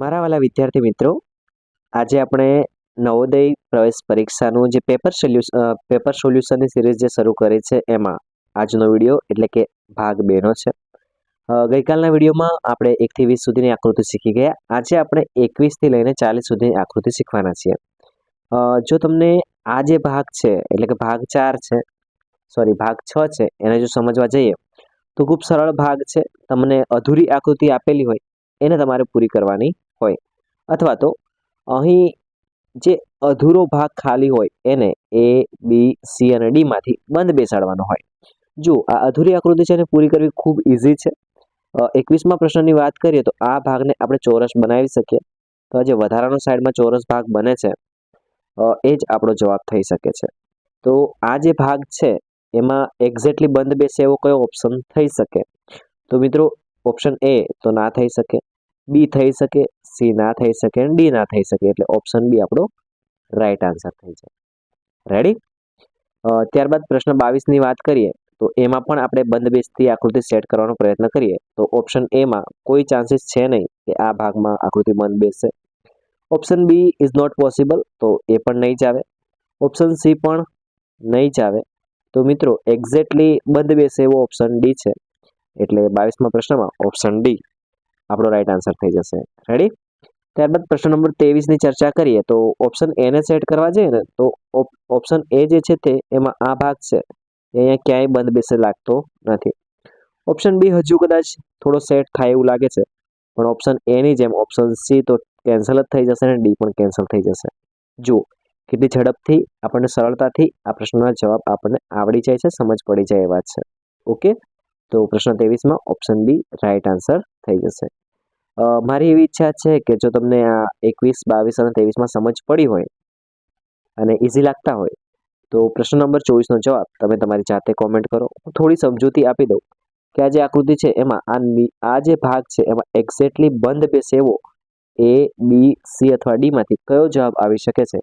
મારા વાલા વિદ્યાર્થી મિત્રો, આજે આપણે નવોદય પ્રવેશ પરીક્ષાનું જે પેપર સોલ્યુશન પેપર સોલ્યુશનની સિરીઝ જે શરૂ કરી છે એમાં આજનો વીડિયો એટલે કે ભાગ બેનો છે. ગઈકાલના વિડીયોમાં આપણે એકથી વીસ સુધીની આકૃતિ શીખી ગયા. આજે આપણે એકવીસથી લઈને ચાલીસ સુધીની આકૃતિ શીખવાના છીએ. જો તમને આ જે ભાગ છે, એટલે કે ભાગ ચાર છે, સોરી, ભાગ છ છે, એને જો સમજવા જઈએ, તો ખૂબ સરળ ભાગ છે. તમને અધૂરી આકૃતિ આપેલી હોય, એને તમારે પૂરી કરવાની અથવા તો અહીં જે અધૂરો ભાગ ખાલી હોય એને એ બી સી અને ડીમાંથી બંધ બેસાડવાનો હોય. જો આ અધૂરી આકૃતિ છે એને પૂરી કરવી ખૂબ ઇઝી છે. એકવીસમાં પ્રશ્નની વાત કરીએ તો આ ભાગને આપણે ચોરસ બનાવી શકીએ. તો જે વધારાનો સાઈડમાં ચોરસ ભાગ બને છે એ જ આપણો જવાબ થઈ શકે છે. તો આ જે ભાગ છે, એમાં એક્ઝેક્ટલી બંધ બેસે એવો કયો ઓપ્શન થઈ શકે? તો મિત્રો ઓપ્શન એ તો ના થઈ શકે. બી થઈ શકે સી ના થઈ શકે અને ડી ના થઈ શકે એટલે ઓપ્શન બી આપણો રાઈટ આન્સર થઈ જાય. રેડી ત્યારબાદ પ્રશ્ન બાવીસની વાત કરીએ, તો એમાં પણ આપણે બંધ બેસતી આકૃતિ સેટ કરવાનો પ્રયત્ન કરીએ. તો ઓપ્શન એમાં કોઈ ચાન્સીસ છે નહીં કે આ ભાગમાં આકૃતિ બંધ બેસશે option B is not possible તો એ પણ નહીં જ આવે. ઓપ્શન સી પણ નહીં જ આવે. તો મિત્રો એક્ઝેક્ટલી બંધ બેસે એવો ઓપ્શન ડી છે. એટલે બાવીસમાં પ્રશ્નમાં ઓપ્શન ડી આપણો રાઈટ આન્સર થઈ જશે. રેડી ત્યારબાદ પ્રશ્ન નંબર ત્રેવીસની ચર્ચા કરીએ તો ઓપ્શન એને સેટ કરવા જઈએ ને, તો ઓપ્શન એ જે છે તે એમાં આ ભાગ છે. અહીંયા ક્યાંય બંધ બેસે લાગતો નથી. ઓપ્શન બી હજુ કદાચ થોડો સેટ થાય એવું લાગે છે, પણ ઓપ્શન એની જેમ ઓપ્શન સી તો કેન્સલ જ થઈ જશે અને ડી પણ કેન્સલ થઈ જશે. જુઓ, કેટલી ઝડપથી આપણને સરળતાથી આ પ્રશ્નના જવાબ આપણને આવડી જાય છે, સમજ પડી જાય એ વાત છે. ઓકે તો પ્રશ્ન ત્રેવીસમાં ઓપ્શન બી રાઈટ આન્સર થઈ જશે. મારી એવી ઈચ્છા છે કે જો તમને આ એકવીસ, બાવીસ અને ત્રેવીસમાં સમજ પડી હોય અને ઇઝી લાગતા હોય, તો પ્રશ્ન નંબર ચોવીસનો જવાબ તમે તમારી જાતે કોમેન્ટ કરો. હું થોડી સમજૂતી આપી દઉં કે આ જે આકૃતિ છે એમાં આ જે ભાગ છે એમાં એક્ઝેક્ટલી બંધ બેસે એવો એ બી સી અથવા ડીમાંથી કયો જવાબ આવી શકે છે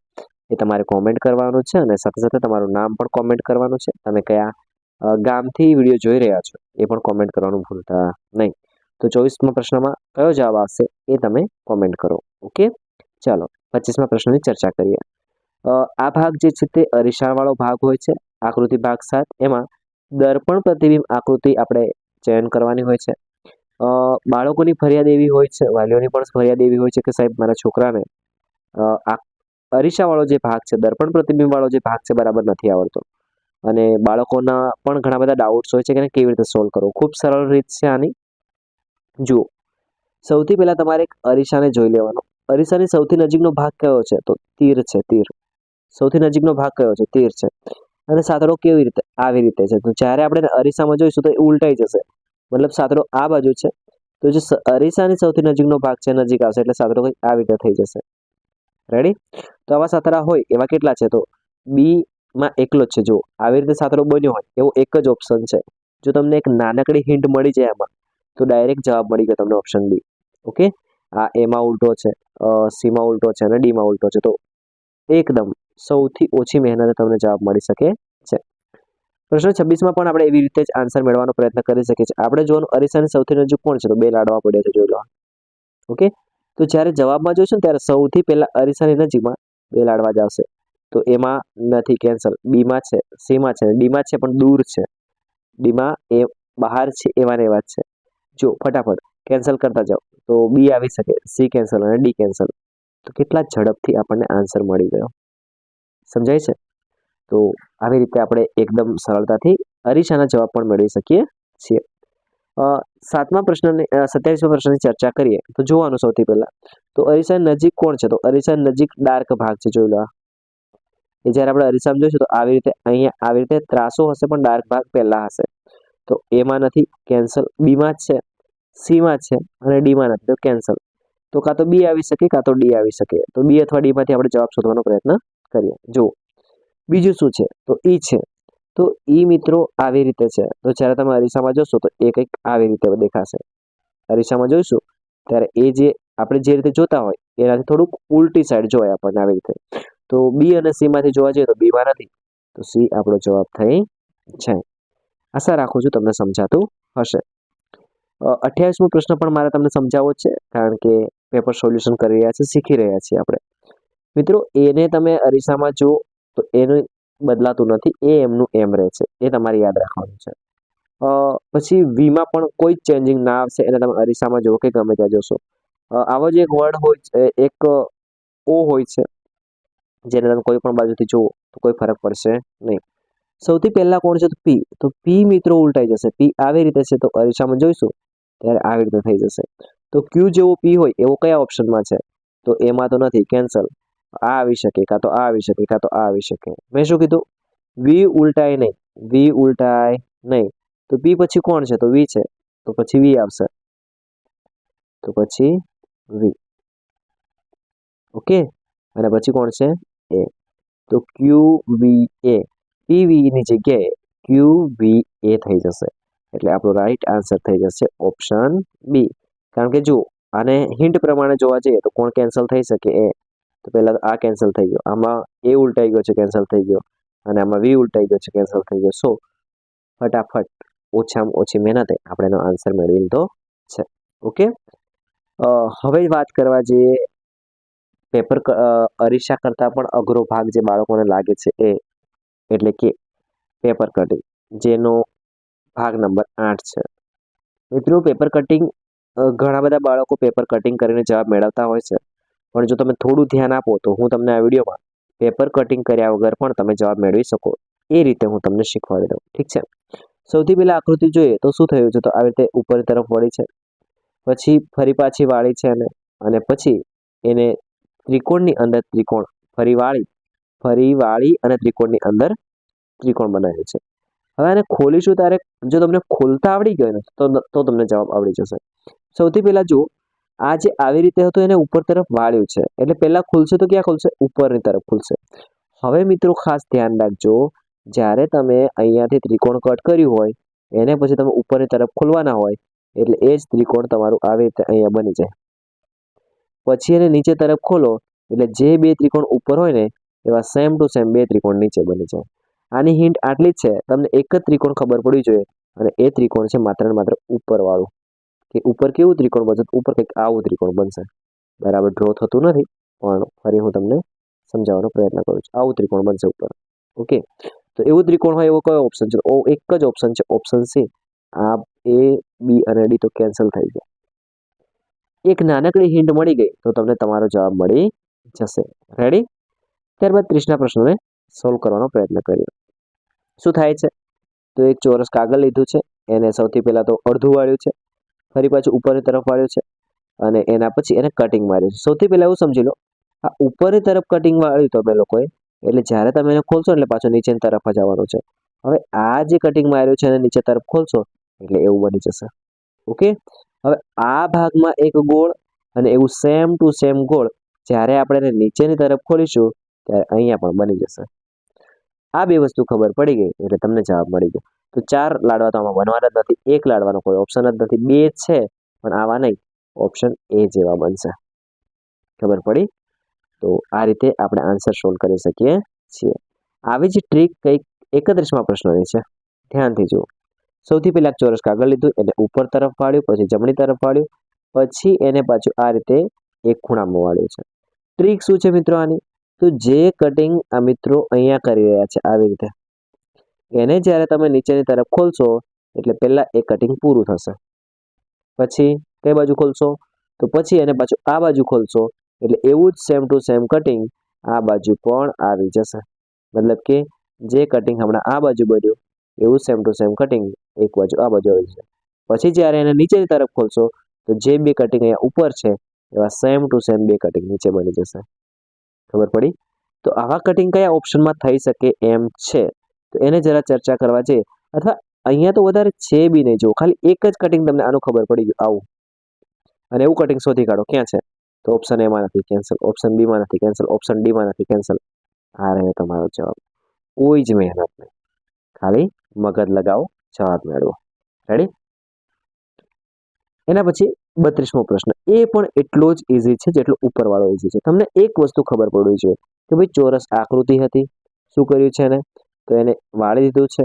એ તમારે કોમેન્ટ કરવાનું છે અને સાથે સાથે તમારું નામ પણ કોમેન્ટ કરવાનું છે. તમે કયા ગામથી વીડિયો જોઈ રહ્યા છો, એ પણ કોમેન્ટ કરવાનું ભૂલતા નહીં. તો ચોવીસમાં પ્રશ્નમાં કયો જવાબ આવશે એ તમે કોમેન્ટ કરો ઓકે ચાલો, પચીસમાં પ્રશ્નની ચર્ચા કરીએ. આ ભાગ જે છે તે અરીસાવાળો ભાગ હોય છે, આકૃતિ ભાગ સાત, એમાં દર્પણ પ્રતિબિંબ આકૃતિ આપણે ચયન કરવાની હોય છે. બાળકોની ફરિયાદ એવી હોય છે, વાલીઓની પણ ફરિયાદ એવી હોય છે કે સાહેબ, મારા છોકરાને આ અરીસાવાળો જે ભાગ છે દર્પણ પ્રતિબિંબવાળો જે ભાગ છે બરાબર નથી આવડતો. અને બાળકોના પણ ઘણા બધા ડાઉટ્સ હોય છે કે કેવી રીતે સોલ્વ કરવો. ખૂબ સરળ રીત છે આની. જુઓ, સૌથી પહેલાં તમારે એક અરીસાને જોઈ લેવાનો. અરીસાની સૌથી નજીકનો ભાગ કયો છે? તો તીર છે, તીર. સૌથી નજીકનો ભાગ કયો છે? તીર છે. અને સાતડો કેવી રીતે? આવી રીતે છે. તો જ્યારે આપણે અરીસામાં જોઈશું તો એ ઉલટાઈ જશે. મતલબ સાતડો આ બાજુ છે. તો જે અરીસાની સૌથી નજીકનો ભાગ છે, નજીક આવશે એટલે સાતડો કંઈક આવી રીતે થઈ જશે. રેડી તો આવા સાતરા હોય એવા કેટલા છે? તો બી માં એકલો જ છે. જો આવી રીતે સાતડો બન્યો હોય, એવો એક જ ઓપ્શન છે. જો તમને એક નાનકડી હિન્ટ મળી જાય એમાં, તો ડાયરેક્ટ જવાબ મળી ગયો તમને ઓપ્શન બી ઓકે આ એમાં ઉલટો છે સીમાં ઉલટો છે અને ડીમાં ઉલટો છે. તો એકદમ સૌથી ઓછી મહેનતે તમને જવાબ મળી શકે છે. પ્રશ્ન છવ્વીસમાં પણ આપણે એવી રીતે જ આન્સર મેળવવાનો પ્રયત્ન કરી શકીએ છીએ. આપણે જોવાનું અરીસાની સૌથી નજીક કોણ છે? તો બે લાડવા પડ્યા છે, જોઈ લો. ઓકે તો જ્યારે જવાબમાં જોઈશું ને, ત્યારે સૌથી પહેલાં અરીસાની નજીકમાં બે લાડવા જ આવશે. તો એમાં નથી કેન્સલ બીમાં છે, સીમાં છે, ડીમાં છે, પણ દૂર છે. ડીમાં એ બહાર છે, એવા ને એવા છે. જો, ફટાફટ કેન્સલ કરતા જાઓ. તો બી આવી શકે સી કેન્સલ અને ડી કેન્સલ તો કેટલા ઝડપથી આપણને આન્સર મળી ગયો. સમજાય છે? તો આવી રીતે આપણે એકદમ સરળતાથી અરીસાના જવાબ પણ મેળવી શકીએ છીએ. સાતમા પ્રશ્નની સત્યાવીસમા પ્રશ્નની ચર્ચા કરીએ. તો જોવાનું સૌથી પહેલાં. તો અરીસા નજીક કોણ છે? તો અરીસા નજીક ડાર્ક ભાગ છે, જોઈ લો. એ જ્યારે આપણે અરીસામાં જોઈશું તો આવી રીતે અહીંયા આવી રીતે ત્રાસો હશે પણ ડાર્ક ભાગ પહેલાં હશે. તો એમાં નથી, કેન્સલ બીમાં જ છે, સીમાં છે અને ડીમાં નથી, તો કેન્સલ. તો કાં તો બી આવી શકે, કાં તો ડી આવી શકે. તો બી અથવા ડીમાંથી આપણે જવાબ શોધવાનો પ્રયત્ન કરીએ. જુઓ, બીજું શું છે? તો ઈ છે. તો ઈ મિત્રો આવી રીતે છે. તો જ્યારે તમે અરીસામાં જોશો તો એ કંઈક આવી રીતે દેખાશે. અરીસામાં જોઈશું, ત્યારે એ જે આપણે જે રીતે જોતા હોય, એનાથી થોડુંક ઉલટી સાઈડ જોવાય આપણને આવી રીતે. તો બી અને સી માંથી જોવા જઈએ તો બીમાં નથી. તો સી આપણો જવાબ થઈ છે આશા રાખું છું તમને સમજાતું હશે. અઠ્યાવીસમો પ્રશ્ન પણ મારે તમને સમજાવવો છે, કારણ કે પેપર સોલ્યુશન કરી રહ્યા છે, શીખી રહ્યા છીએ આપણે. મિત્રો એને તમે અરીસામાં જુઓ, તો એનું બદલાતું નથી એ એમનું એમ રહે છે. એ તમારે યાદ રાખવાનું છે. પછી વીમાં પણ કોઈ ચેન્જિંગ ના આવશે, એને તમે અરીસામાં જુઓ કે ગમે ત્યાં જોશો. આવો જ એક વર્ડ હોય છે, એક ઓ હોય છે. જેને તમે કોઈ પણ બાજુથી જુઓ, તો કોઈ ફરક પડશે નહીં. સૌથી પહેલાં કોણ છે? તો પી. તો પી મિત્રો ઉલટાઈ જશે. પી આવી રીતે છે તો અરીસામાં જોઈશું, ત્યારે આવી રીતે થઈ જશે. તો ક્યુ જેવો પી હોય, એવો કયા ઓપ્શનમાં છે? તો એમાં તો નથી, કેન્સલ. આ આવી શકે, કાં તો આ આવી શકે, કાં તો આ આવી શકે. મેં શું કીધું? વી ઉલટાય નહીં. વી ઉલટાય નહીં. તો પી પછી કોણ છે? તો વી છે. તો પછી વી આવશે. તો પછી વી. ઓકે? અને પછી કોણ છે? એ તો ક્યુ વી એ પીવીની જગ્યાએ ક્યુ વી એ થઈ જશે. એટલે આપણો રાઈટ આન્સર થઈ જશે ઓપ્શન બી કારણ કે જુઓ, આને હિન્ટ પ્રમાણે જોવા જઈએ તો કોણ કેન્સલ થઈ શકે? એ તો પહેલાં આ કેન્સલ થઈ ગયો. આમાં એ ઉલટાઈ ગયો છે કેન્સલ થઈ ગયો. અને આમાં વી ઉલટાઈ ગયો છે કેન્સલ થઈ ગયો. સો ફટાફટ ઓછામાં ઓછી મહેનતે આપણે એનો આન્સર મેળવી લીધો છે. ઓકે હવે વાત કરવા જઈએ પેપર અરીસા કરતાં પણ અઘરો ભાગ જે બાળકોને લાગે છે એ, એટલે કે પેપર કટિંગ, જેનો ભાગ નંબર આઠ છે. મિત્રો, પેપર કટિંગ ઘણા બધા બાળકો પેપર કટિંગ કરીને જવાબ મેળવતા હોય છે. પણ જો તમે થોડું ધ્યાન આપો, તો હું તમને આ વિડીયોમાં પેપર કટિંગ કર્યા વગર પણ તમે જવાબ મેળવી શકો. એ રીતે હું તમને શીખવાડી દઉં. ઠીક છે? સૌથી પહેલાં આકૃતિ જોઈએ તો શું થયું છે? તો આવી રીતે ઉપર તરફ વળી છે. પછી ફરી પાછી વાળી છે અને અને પછી એને ત્રિકોણની અંદર ત્રિકોણ ફરી વાળી ફરી વાળી અને ત્રિકોણની અંદર ત્રિકોણ બનાવ્યું છે. હવે આને ખોલીશું ત્યારે જો તમને ખોલતા આવડી ગયો ને, તો તો તમને જવાબ આવડી જશે. સૌથી પહેલાં જુઓ, આ જે આવી રીતે હતું એને ઉપર તરફ વાળ્યું છે. એટલે પહેલાં ખુલશે તો ક્યાં ખુલશે? ઉપરની તરફ ખુલશે. હવે મિત્રો ખાસ ધ્યાન રાખજો, જ્યારે તમે અહીંયાથી ત્રિકોણ કટ કર્યું હોય, એને પછી તમે ઉપરની તરફ ખોલવાના હોય, એટલે એ જ ત્રિકોણ તમારું આવી રીતે અહીંયા બની જાય. પછી એને નીચે તરફ ખોલો. એટલે જે બે ત્રિકોણ ઉપર હોય ને, એવા સેમ ટુ સેમ બે ત્રિકોણ નીચે બની જાય આની હિન્ટ આટલી જ છે. તમને એક જ ત્રિકોણ ખબર પડવી જોઈએ. અને એ ત્રિકોણ છે માત્ર ને માત્ર ઉપરવાળું. કે ઉપર કેવું ત્રિકોણ બનશે? ઉપર કંઈક આવું ત્રિકોણ બનશે. બરાબર ડ્રો થતું નથી. પણ ફરી હું તમને સમજાવવાનો પ્રયત્ન કરું છું. આવું ત્રિકોણ બનશે ઉપર. ઓકે તો એવું ત્રિકોણ હોય એવો કયો ઓપ્શન છે? એક જ ઓપ્શન છે. ઓપ્શન સી આ એ બી અને ડી તો કેન્સલ થઈ ગયા. એક નાનકડી હિન્ટ મળી ગઈ. તો તમને તમારો જવાબ મળી જશે. રેડી ત્યારબાદ ત્રીસના પ્રશ્નોને સોલ્વ કરવાનો પ્રયત્ન કર્યો શું થાય છે? તો એક ચોરસ કાગળ લીધું છે. એને સૌથી પહેલાં તો અડધું વાળ્યું છે. ફરી પાછું ઉપરની તરફ વાળ્યું છે. અને એના પછી એને કટિંગ માર્યું છે. સૌથી પહેલાં એવું સમજી લો, આ ઉપરની તરફ કટિંગ વાળ્યું તો અમે લોકોએ, એટલે જ્યારે તમે એને ખોલશો એટલે પાછો નીચેની તરફ જ આવવાનું છે. હવે આ જે કટિંગ માર્યું છે એને નીચે તરફ ખોલશો, એટલે એવું બની જશે. ઓકે હવે આ ભાગમાં એક ગોળ અને એવું સેમ ટુ સેમ ગોળ જ્યારે આપણે એને નીચેની તરફ ખોલીશું, ત્યારે અહીંયા પણ બની જશે. આ બે વસ્તુ ખબર પડી ગઈ એટલે તમને જવાબ મળી ગયો. તો ચાર લાડવા તો આમાં બનવાના જ નથી. એક લાડવાનો કોઈ ઓપ્શન જ નથી. બે છે, પણ આવા નહીં. ઓપ્શન એ જેવા બનશે. ખબર પડી? તો આ રીતે આપણે આન્સર સોલ્વ કરી શકીએ છીએ. આવી જ ટ્રીક કંઈક એકત્રીસમાં પ્રશ્નની છે. ધ્યાનથી જુઓ. સૌથી પહેલા ચોરસ કાગળ લીધું, એને ઉપર તરફ વાળ્યું, પછી જમણી તરફ વાળ્યું, પછી એને પાછું આ રીતે એક ખૂણામાં વાળ્યું છે. ટ્રીક શું છે મિત્રો આની? તો જે કટિંગ આ મિત્રો અહીંયા કરી રહ્યા છે આવી રીતે. એને જ્યારે તમે નીચેની તરફ ખોલશો, એટલે પહેલાં એ કટિંગ પૂરું થશે. પછી કઈ બાજુ ખોલશો? તો પછી એને પાછું આ બાજુ ખોલશો, એટલે એવું જ સેમ ટુ સેમ કટિંગ આ બાજુ પણ આવી જશે. મતલબ કે જે કટિંગ હમણાં આ બાજુ બન્યું એવું સેમ ટુ સેમ કટિંગ એક બાજુ, આ બાજુ આવી જશે પછી જ્યારે એને નીચેની તરફ ખોલશો, તો જે બે કટિંગ અહીંયા ઉપર છે, એવા સેમ ટુ સેમ બે કટિંગ નીચે બની જશે. ખબર પડી? તો આવા કટિંગ કયા ઓપ્શનમાં થઈ શકે એમ છે? તો એને જરા ચર્ચા કરવા છે. અથવા અહીંયા તો વધારે છે બી નહીં. જો ખાલી એક જ કટિંગ તમને આનું ખબર પડી ગયું. આવું. અને એવું કટિંગ શોધી કાઢો. ક્યાં છે? તો ઓપ્શન એમાં નથી કેન્સલ ઓપ્શન બીમાં નથી કેન્સલ ઓપ્શન ડીમાં નથી કેન્સલ આ રહ્યો તમારો જવાબ. કોઈ જ મહેનત નહીં. ખાલી મગજ લગાવો, જવાબ મેળવો. રેડી એના પછી બત્રીસમો પ્રશ્ન. એ પણ એટલો જ ઇઝી છે જેટલો ઉપરવાળો ઇઝી છે. તમને એક વસ્તુ ખબર પડવી જોઈએ કે ભાઈ ચોરસ આકૃતિ હતી. શું કર્યું છે એને? તો એને વાળી દીધું છે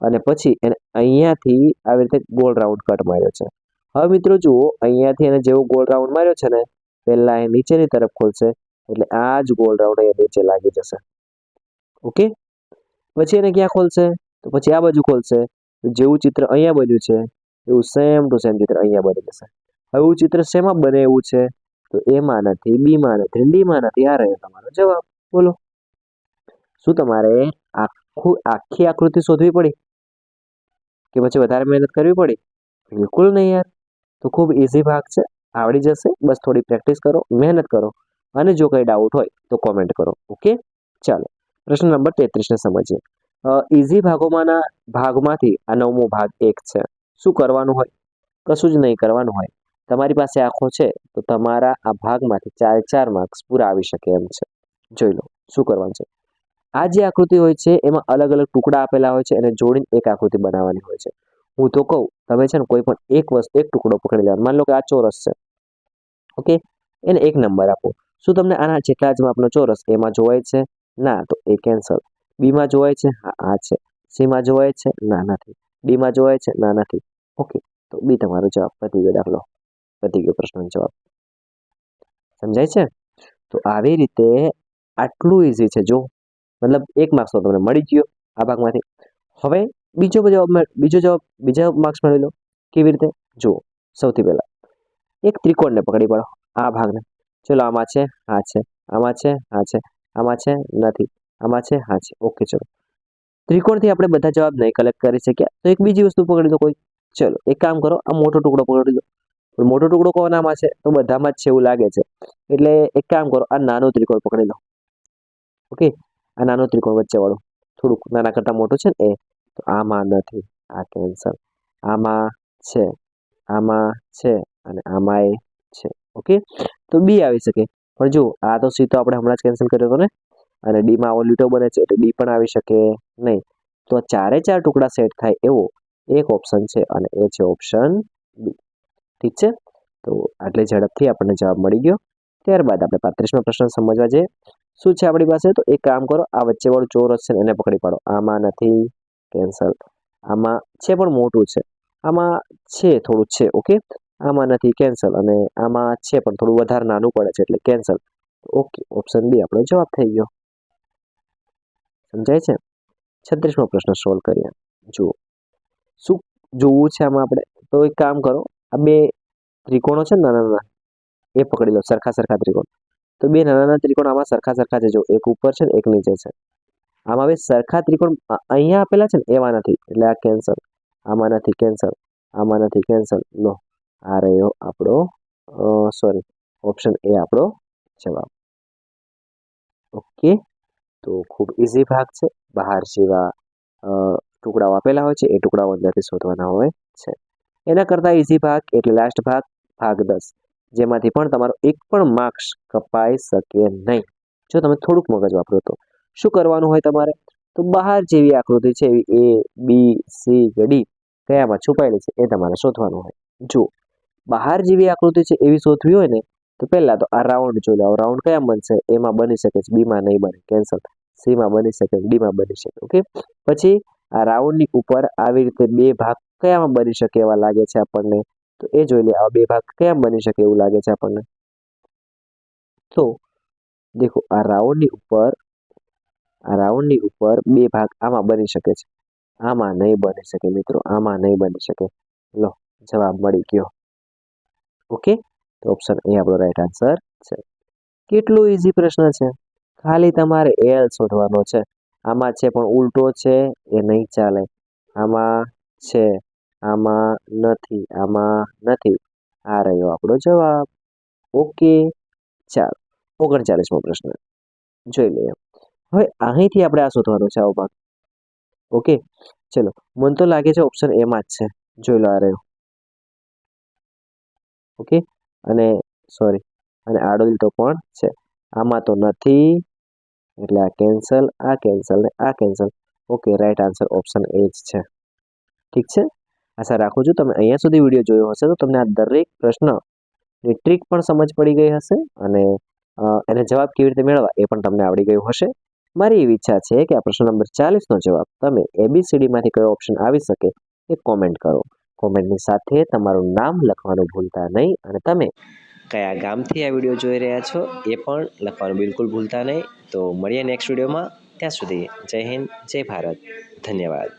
અને પછી એને અહીંયાથી આવી રીતે ગોળ રાઉન્ડ કટ માર્યો છે. હવે મિત્રો જુઓ, અહીંયાથી એને જેવો ગોળ રાઉન્ડ માર્યો છે ને, પહેલાં એ નીચેની તરફ ખોલશે એટલે આ જ ગોલ રાઉન્ડ અહીંયા નીચે લાગી જશે. ઓકે પછી એને ક્યાં ખોલશે? તો પછી આ બાજુ ખોલશે. તો જેવું ચિત્ર અહીંયા બન્યું છે, એવું સેમ ટુ સેમ ચિત્ર અહીંયા બની જશે હવે એવું ચિત્ર શેમાં બને એવું છે? તો એમાં નથી બીમાં નથી ડીમાં નથી. આ રહ્યો તમારો જવાબ. બોલો. શું તમારે આખું, આખી આકૃતિ શોધવી પડી? કે પછી વધારે મહેનત કરવી પડી? બિલકુલ નહીં યાર. તો ખૂબ ઇઝી ભાગ છે. આવડી જશે. બસ થોડી પ્રેક્ટિસ કરો, મહેનત કરો. અને જો કંઈ ડાઉટ હોય તો કોમેન્ટ કરો. ઓકે ચાલો. પ્રશ્ન નંબર તેત્રીસને સમજીએ. ઇઝી ભાગોમાંના ભાગમાંથી આ નવમો ભાગ એક છે. શું કરવાનું હોય? કશું જ નહીં કરવાનું હોય. તમારી પાસે આંખો છે, તો તમારા આ ભાગમાંથી ચાર ચાર માર્ક્સ પૂરા આવી શકે એમ છે. જોઈ લો, શું કરવાનું છે? આ જે આકૃતિ હોય છે, એમાં અલગ અલગ ટુકડા આપેલા હોય છે એને જોડીને એક આકૃતિ બનાવવાની હોય છે. હું તો કહું, તમે છે ને કોઈ પણ એક વસ્તુ, એક ટુકડો પકડી લેવાનો. માની લો કે આ ચોરસ છે. ઓકે? એને એક નંબર આપો. શું તમને આના જેટલા જ માપનો ચોરસ એમાં જોવાય છે? ના, તો એ કેન્સલ બીમાં જોવાય છે? હા, આ છે. સીમાં જોવાય છે? ના, નથી. ડીમાં જોવાય છે? ના, નથી. ઓકે તો બી તમારો જવાબ પતી ગયો. દાખલો. પતી ગયો પ્રશ્નનો જવાબ. સમજાય છે? તો આવી રીતે આટલું ઇઝી છે. જો, મતલબ એક માર્ક્સ તો તમને મળી ગયો આ ભાગમાંથી. હવે બીજો જવાબ બીજો જવાબ, બીજા માર્ક્સ મળી લો. કેવી રીતે? જુઓ સૌથી પહેલાં એક ત્રિકોણને પકડી પાડો. આ ભાગને. ચલો, આમાં છે હા છે, આમાં છે હા છે, આમાં છે, નથી. આમાં છે? હા, છે. ઓકે ચલો. ત્રિકોણથી આપણે બધા જવાબ નહીં કલેક્ટ કરી શક્યા તો એક બીજી વસ્તુ પકડી દો કોઈ. ચલો, એક કામ કરો. આ મોટો ટુકડો પકડી દો મોટો ટુકડો કોનામાં છે? તો બધામાં જ છે એવું લાગે છે. એટલે એક કામ કરો. આ નાનો ત્રિકોણ પકડી લો. ઓકે આ નાનો ત્રિકોણ વચ્ચેવાળો. થોડુંક નાના કરતાં મોટું છે ને? એ. તો આમાં નથી. આ કેન્સલ આમાં છે. આમાં છે. અને આમાં એ છે. ઓકે તો બી આવી શકે. પણ જો આ તો સી તો આપણે હમણાં જ કેન્સલ કર્યો હતો ને? અને ડીમાં ઓલિટો બને છે એટલે ડી પણ આવી શકે નહીં. તો ચારે ચાર ટુકડા સેટ થાય એવો એક ઓપ્શન છે અને એ છે ઓપ્શન બી. ઠીક છે? તો આટલી ઝડપથી આપણને જવાબ મળી ગયો. ત્યારબાદ આપણે પાંત્રીસમો પ્રશ્ન સમજવા જઈએ. શું છે આપણી પાસે? તો એક કામ કરો, આ વચ્ચેવાળું ચોરસ છે એને પકડી પાડો. આમાં નથી, કેન્સલ. આમાં છે પણ મોટું છે. આમાં છે થોડું છે, ઓકે? આમાં નથી, કેન્સલ. અને આમાં છે પણ થોડું વધારે નાનું પડે છે એટલે કેન્સલ. ઓકે, ઓપ્શન બી આપણો જવાબ થઈ ગયો. સમજાય છે? છત્રીસમો પ્રશ્ન સોલ્વ કરીએ. જુઓ. શું જોવું છે આમાં આપણે? તો એક કામ કરો. આ બે ત્રિકોણો છે ને નાના નાના, એ પકડી લો, સરખા સરખા ત્રિકોણ. તો બે નાના નાના ત્રિકોણ આમાં સરખા સરખા છે. જો એક ઉપર છે ને, એક નીચે છે. આમાં હવે સરખા ત્રિકોણ અહીંયા આપેલા છે ને, એવા નથી. એટલે આ કેન્સલ આમાં નથી કેન્સલ આમાં નથી કેન્સલ લો. આ રહ્યો આપણો સોરી ઓપ્શન એ આપણો જવાબ. ઓકે તો ખૂબ ઇઝી ભાગ છે બહાર જેવા ટુકડાઓ આપેલા હોય છે એ ટુકડાઓ અંદરથી શોધવાના હોય છે એના કરતાં ઇઝી ભાગ એટલે લાસ્ટ ભાગ ભાગ દસ જેમાંથી પણ તમારો એક પણ માર્ક્સ કપાઈ શકે નહીં જો તમે થોડુંક મગજ વાપરો તો શું કરવાનું હોય તમારે તો બહાર જેવી આકૃતિ છે એવી એ બી સી કે ડી કયામાં છુપાયેલી છે એ તમારે શોધવાનું હોય જો બહાર જેવી આકૃતિ છે એવી શોધવી હોય ને તો પહેલાં તો આ રાઉન્ડ જોઈ લો. રાઉન્ડ કયા બનશે એમાં બની શકે છે. બીમાં નહીં બને. કેન્સલ સીમાં બની શકે ડીમાં બની શકે ઓકે પછી આ રાઉન્ડની ઉપર આવી રીતે બે ભાગ કયામાં બની શકે એવા લાગે છે આપણને? તો એ જોઈ લે. આ બે ભાગ કયા બની શકે એવું લાગે છે આપણને? તો દેખો, આ રાઉન્ડની ઉપર, આ રાઉન્ડની ઉપર બે ભાગ આમાં બની શકે છે. આમાં નહીં બની શકે, મિત્રો. આમાં નહીં બની શકે. લો, જવાબ મળી ગયો. ઓકે તો ઓપ્શન એ આપણો રાઈટ આન્સર છે. કેટલું ઇઝી પ્રશ્ન છે? ખાલી તમારે એલ શોધવાનો છે. આમાં છે પણ ઉલટો છે, એ નહીં ચાલે. આમાં છે, આમાં નથી આમાં નથી. આ રહ્યો આપણો જવાબ. ઓકે ચાલો. ઓગણચાલીસમો પ્રશ્ન. જોઈ લઈએ. હવે અહીંથી આપણે આ શોધવાનો છે આવો ભાગ ઓકે ચલો. મને તો લાગે છે ઓપ્શન એમાં જ છે. જોઈ લો આ રહ્યો. ઓકે અને સોરી અને આડો લીટો પણ છે? આમાં તો નથી. એટલે આ કેન્સલ આ કેન્સલ ને આ cancel okay right answer option A જ છે. ઠીક છે? આશા રાખું છું તમે અહીંયા સુધી વીડિયો જોયો હશે તો તમને આ દરેક પ્રશ્નની ટ્રીક પણ સમજ પડી ગઈ હશે અને એને જવાબ કેવી રીતે મેળવવા એ પણ તમને આવડી ગયું હશે. મારી એવી ઈચ્છા છે કે આ પ્રશ્ન નંબર ચાલીસનો જવાબ તમે એબીસીડીમાંથી કયો ઓપ્શન આવી શકે એ કોમેન્ટ કરો. કોમેન્ટની સાથે તમારું નામ લખવાનું ભૂલતા નહીં અને તમે કયા ગામથી આ વીડિયો જોઈ રહ્યા છો એ પણ લખવાનું બિલકુલ ભૂલતા નહીં. તો મળીએ નેક્સ્ટ વિડીયોમાં. ત્યાં સુધી જય હિન્દ, જય ભારત. ધન્યવાદ.